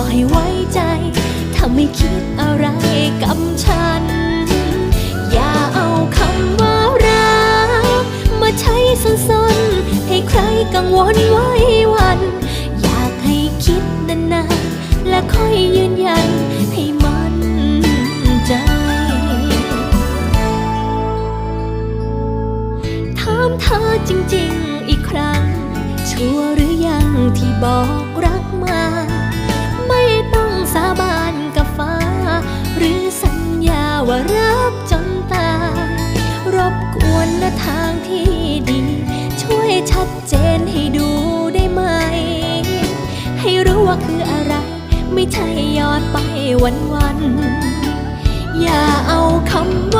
อกให้ไว้ใจถ้าไม่คิดอะไรกับฉัน อย่าเอาคำว่ารัก มาใช้ส้นๆ ให้ใครกังวลไว้วัน อยากให้คิดนานๆ และค่อยยืนยันให้มั่นใจถามเธอจริงๆ อีกครั้ง ชัวร์หรือยัง ว่าคืออะไร ไม่ใช่ยอดไปวันวัน อย่าเอาคำว่า